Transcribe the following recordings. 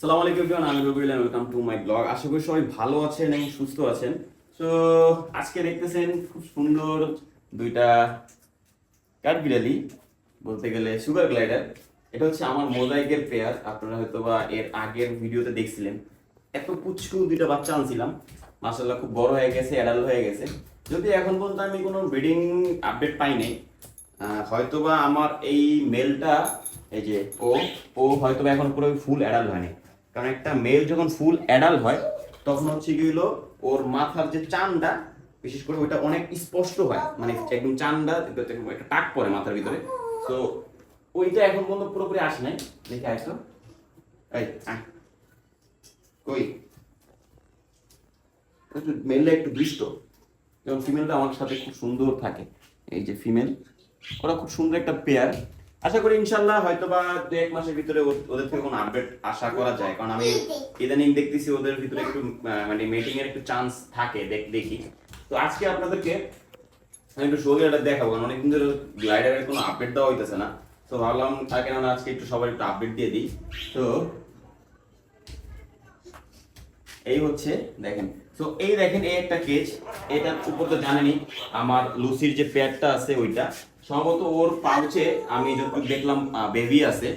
সালাম আলাইকুম এভরিওয়ান আমি Rabiul welcome to my blog আশা করি সবাই ভালো আছেন এবং সুস্থ আছেন। তো আজকে দেখতেছেন খুব সুন্দর দুইটা কাঠবিড়ালি বলতে গেলে সুগার গ্লাইডার এটা হচ্ছে আমার মোজাইকের পেয়ার আপনারা হয়তো বা এর আগের ভিডিওতে দেখছিলেন। এত পুচকু দুইটা বাচ্চা আনছিলাম। মাসাল্লাহ খুব বড় হয়ে গেছে অ্যাডাল্ট হয়ে গেছে। যদি এখন পর্যন্ত আমি কোনো ব্রিডিং আপডেট পাই নাই। আহ, হয়তোবা আমার এই মেলটা এই যে ও ও হয়তোবা এখন পুরো ফুল অ্যাডাল্ট হয়নি। কারণ একটা মেল যখন ফুল অ্যাডাল্ট হয়, তখন হচ্ছে কি হলো, ওর মাথার যে চানটা বিশেষ করে ওইটা অনেক স্পষ্ট হয়। মানে একদম চানটা একটা টাক পড়ে মাথার ভিতরে। তো ওইটা এখন পর্যন্ত পুরোপুরি আসে নাই। দেখে আসো এই। কই? একটু মেলটা একটু দৃষ্ট। যেমন ফিমেলটা আমার সাথে খুব সুন্দর থাকে। এই যে ফিমেল ওরা খুব সুন্দর একটা পেয়ার আশা করি ইনশাল্লাহ হয়তো বা দু এক মাসের ভিতরে ওদের থেকে কোনো আপডেট আশা করা যায়। কারণ আমি ইদানিং দেখতেছি ওদের ভিতরে একটু মানে মিটিং এর একটু চান্স থাকে দেখি তো আজকে আপনাদেরকে আমি একটু শরীরটা দেখাবো কারণ অনেকদিন ধরে গ্লাইডারের কোনো আপডেট দেওয়া হইতেছে না। তো ভাবলাম আহ, কেননা আজকে একটু সবাই একটু আপডেট দিয়ে দিই। তো এই হচ্ছে দেখেন। তো এই দেখেন এই একটা কেজ এটার উপর তো জানেনই আমার লুসির যে প্যাডটা আছে ওইটা সম্ভবত ওর পাউচে আমি যতটুকু দেখলাম বেবি আছে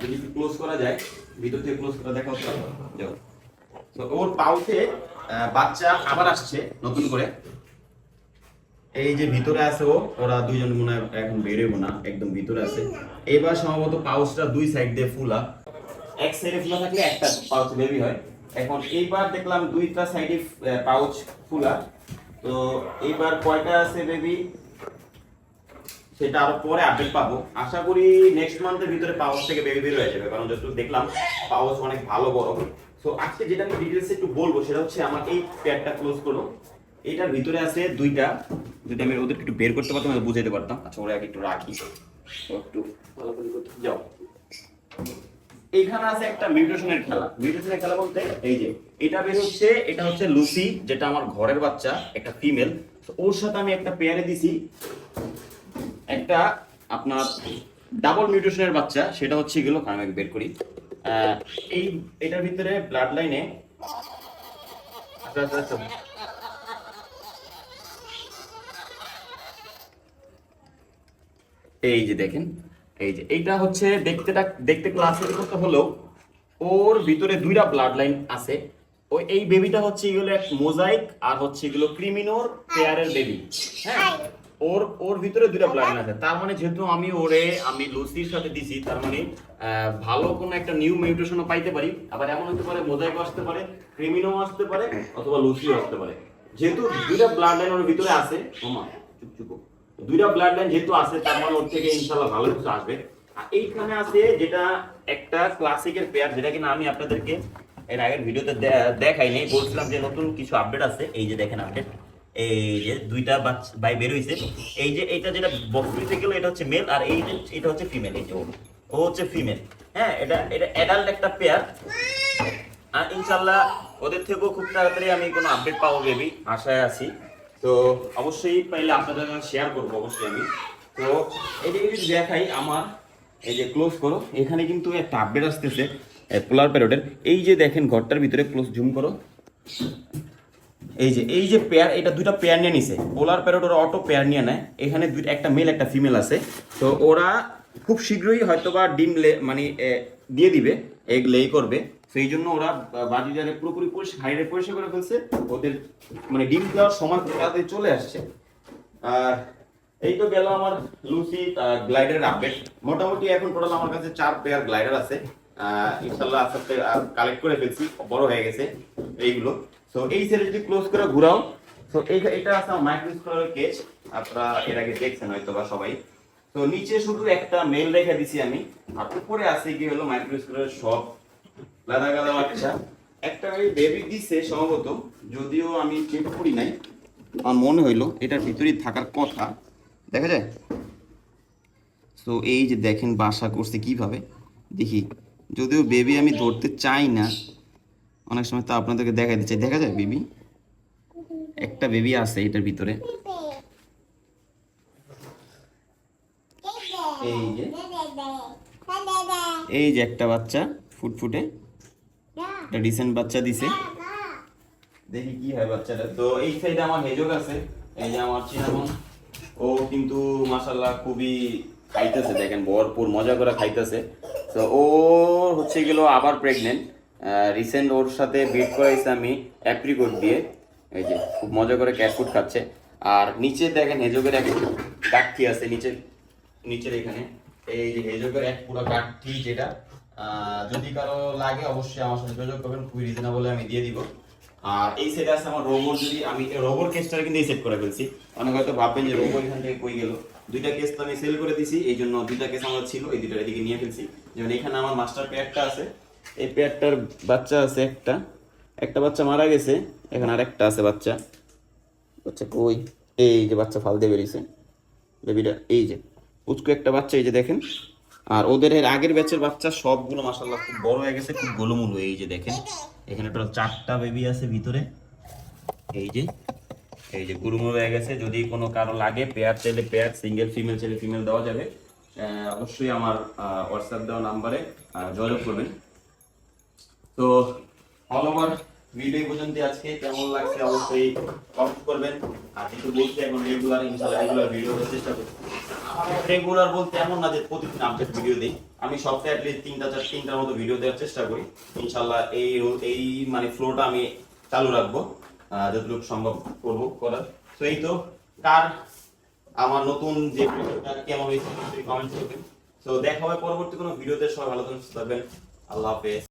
যদি একটু ক্লোজ করা যায়, ভিতর থেকে ক্লোজ করে দেখা হচ্ছে। তো ওর পাউচে বাচ্চা আবার আসছে নতুন করে। এই যে ভিতরে আছে ও, ওরা দুইজন মনে হয় এখন বেরোবো না, একদম ভিতরে আছে। এবার সম্ভবত পাউচটা দুই সাইড দিয়ে ফুলা। এক সাইডে ফুলা থাকলে একটা পাউচ বেবি হয়। এখন এইবার দেখলাম দুইটা সাইডে পাউচ ফুলা। তো এইবার কয়টা আছে বেবি সেটা আরও পরে আপডেট পাবো। আশা করি নেক্সট মান্থের ভিতরে পাউচ থেকে বেবি বের হয়ে যাবে কারণ যতটুকু দেখলাম পাউচ অনেক ভালো বড়। তো আজকে যেটা আমি ডিটেলস একটু বলব সেটা হচ্ছে আমার এই প্যাডটা ক্লোজ করো। এটার ভিতরে আছে দুইটা। যদি আমি ওদের একটু বের করতে পারতাম বুঝাইতে পারতাম। আচ্ছা ওরা একটু রাখি। একটু ভালো করে করতে যাও। এখানে আছে একটা মিউটেশনের খেলা। মিউটেশনের খেলা বলতে এই যে এটা বের হচ্ছে এটা হচ্ছে লুসি যেটা আমার ঘরের বাচ্চা একটা ফিমেল ওর সাথে আমি একটা পেয়ারে দিছি। একটা আপনার ডাবল মিউটেশনের বাচ্চা, সেটা হচ্ছে এগুলো আমি বের করি। এই, এটার ভিতরে ব্লাড লাইনে আচ্ছা আচ্ছা আচ্ছা। এই যে দেখেন, এই যে, এইটা হচ্ছে দেখতে দেখতে ক্লাসের মতো হলেও ওর ভিতরে দুইটা ব্লাড লাইন আছে। ওই, এই বেবিটা হচ্ছে এগুলো এক মোজাইক আর হচ্ছে এগুলো ক্রিমিনোর পেয়ারের বেবি হ্যাঁ? ওর ওর ভিতরে দুইটা ব্লাড লাইন আছে। তার মানে যেহেতু আমি ওরে আমি লুসির সাথে দিছি তার মানে ভালো কোনো একটা নিউ মিউটেশনও পাইতে পারি। আবার এমন হতে পারে মোজাইকও আসতে পারে ক্রিমিনো আসতে পারে অথবা লুসিও আসতে পারে। যেহেতু দুইটা ব্লাড লাইন ওর ভিতরে আছে ওমা চুপ চুপ দুইটা ব্লাড লাইন যেহেতু আছে তার মানে ওর থেকে ইনশাল্লাহ ভালো কিছু আসবে। আর এইখানে আছে যেটা একটা ক্লাসিকের পেয়ার যেটা কিনা আমি আপনাদেরকে এর আগের ভিডিওতে দে- দেখাই বলছিলাম যে নতুন কিছু আপডেট আছে। এই যে দেখেন আপডেট এই যে দুইটা ভাই বের হইছে। এই যে এটা যেটা বক্সিতে গেল, এটা হচ্ছে মেল আর এই যে এটা হচ্ছে ফিমেল এই যে ও হচ্ছে ফিমেল হ্যাঁ এটা এটা অ্যাডাল্ট একটা পেয়ার আর ইনশাল্লাহ ওদের থেকেও খুব তাড়াতাড়ি আমি কোনো আপডেট পাবো বেবি আশায় আছি। তো অবশ্যই পাইলে আপনাদের শেয়ার করব, অবশ্যই আমি। তো এদিকে যদি দেখাই আমার, এই যে ক্লোজ করো। এখানে কিন্তু একটা আপডেট আসতেছে পোলার প্যারোডের এই যে দেখেন, ঘরটার ভিতরে ক্লোজ জুম করো। এই যে এই যে পেয়ার এটা দুইটা পেয়ার নিয়ে নিছে। পোলার প্যারোড ওরা অটো পেয়ার নিয়ে নেয়। এখানে দুই, একটা মেল একটা ফিমেল আছে। তো ওরা খুব শীঘ্রই হয়তো বা ডিম লে মানে দিয়ে দিবে এগ লেই করবে। সেই জন্য ওরা বা- বাজিজারে পুরোপুরি পরিষ্কার হাইডে পরিষ্কার করে ফেলছে, ওদের মানে ডিম দেওয়ার সময় তাড়াতাড়ি চলে আসছে। আর এই তো গেল আমার লুসি গ্লাইডারের আপডেট মোটামুটি এখন টোটাল আমার কাছে চার পেয়ার গ্লাইডার আছে। ইনশাল্লাহ আস্তে আস্তে কালেক্ট করে ফেলছি। বড় হয়ে গেছে এইগুলো। তো এই সেলে যদি ক্লোজ করে ঘুরাও তো এই এটা আছে মাইক্রোস্কোপের কেজ আপনারা এর আগে দেখছেন হয়তো বা সবাই। তো নিচে শুধু একটা মেল রেখে দিছি আমি, আর উপরে আছে কি হলো মাইক্রোস্কোপের সব লাদা গাদা বাচ্চা। একটা ওই বেবি দিছে সম্ভবত, যদিও আমি চেক করি নাই, আমার মনে হইল এটার ভিতরেই থাকার কথা। দেখা যায়? তো এই যে দেখেন বাসা করছে কীভাবে? দেখি, যদিও বেবি আমি ধরতে চাই না অনেক সময় তো আপনাদেরকে দেখাইতে দিচ্ছে। দেখা যায় বেবি? একটা বেবি আছে এটার ভিতরে। এই যে। এই যে একটা বাচ্চা ফুটফুটে। একটা রিসেন্ট বাচ্চা দিছে। দেখি কি হয় বাচ্চাটা। তো এই সাইডে আমার হেজক আছে। এই যে আমার চিনামন। ও কিন্তু মাশাল্লাহ খুবই খাইতেছে, দেখেন ভরপুর মজা করে খাইতেছে। তো ও হচ্ছে গেল আবার প্রেগনেন্ট রিসেন্ট ওর সাথে বিট করাইছে আমি অ্যাপ্রিকোট দিয়ে। এই যে, খুব মজা করে ক্যাট ফুড খাচ্ছে। আর নিচে দেখেন হেজকের এক কাঠি আছে নিচে, নিচের এখানে। এই যে হেজকের এক পুরো কাঠি যেটা যদি কারও লাগে অবশ্যই আমার সাথে যোগাযোগ করবেন, খুবই রিজনেবল আমি দিয়ে দিব। আর এই সেট আছে আমার রোবর যদি আমি রোবর কেসটা কিন্তু সেট করে ফেলছি। অনেক হয়তো ভাববেন যে রোবর এখান থেকে কই গেল? দুইটা কেস তো আমি সেল করে দিছি এই জন্য দুইটা কেস আমার ছিল, এই দুইটার এদিকে নিয়ে ফেলছি। যেমন এখানে আমার মাস্টার পেয়ারটা আছে এই পেয়ারটার বাচ্চা আছে একটা। একটা বাচ্চা মারা গেছে, এখন আর একটা আছে বাচ্চা। বাচ্চা কই? এই যে বাচ্চা ফাল দিয়ে বেরিয়েছে। বেবিটা এই যে, উচকু একটা বাচ্চা, এই যে দেখেন। আর ওদের এর আগের ব্যাচের বাচ্চা সবগুলো মাসাল্লাহ খুব বড় হয়ে গেছে, খুব গোলমুলো এই যে দেখেন। এখানে টোটাল চারটা বেবি আছে ভিতরে। এই যে এই যে গুরুমুরু হয়ে গেছে। যদি কোনো কারও লাগে, পেয়ার চাইলে পেয়ার, সিঙ্গেল, ফিমেল চাইলে ফিমেল দেওয়া যাবে। অবশ্যই আমার হোয়াটসঅ্যাপ দেওয়া নাম্বারে যোগাযোগ করবেন। তো অল ওভার ভিডিও পর্যন্ত আজকে। কেমন লাগছে অবশ্যই কমেন্ট করবেন। আর যেহেতু বলছি এখন রেগুলার ইনশাআল্লাহ রেগুলার ভিডিও দেওয়ার চেষ্টা করব রেগুলার বলতে এমন না যে প্রতিদিন আপডেট ভিডিও দিই। আমি সপ্তাহে অ্যাটলিস্ট তিনটা চার, তিনটার মতো ভিডিও দেওয়ার চেষ্টা করি। ইনশাআল্লাহ এই এই মানে ফ্লোটা আমি চালু রাখব যতটুকু সম্ভব করব করার। তো এই তো, কার আমার নতুন যে ভিডিওটা কেমন হয়েছে কমেন্ট করবেন। তো দেখা হবে পরবর্তী কোনো ভিডিওতে সবাই ভালো থাকবেন। আল্লাহ হাফেজ।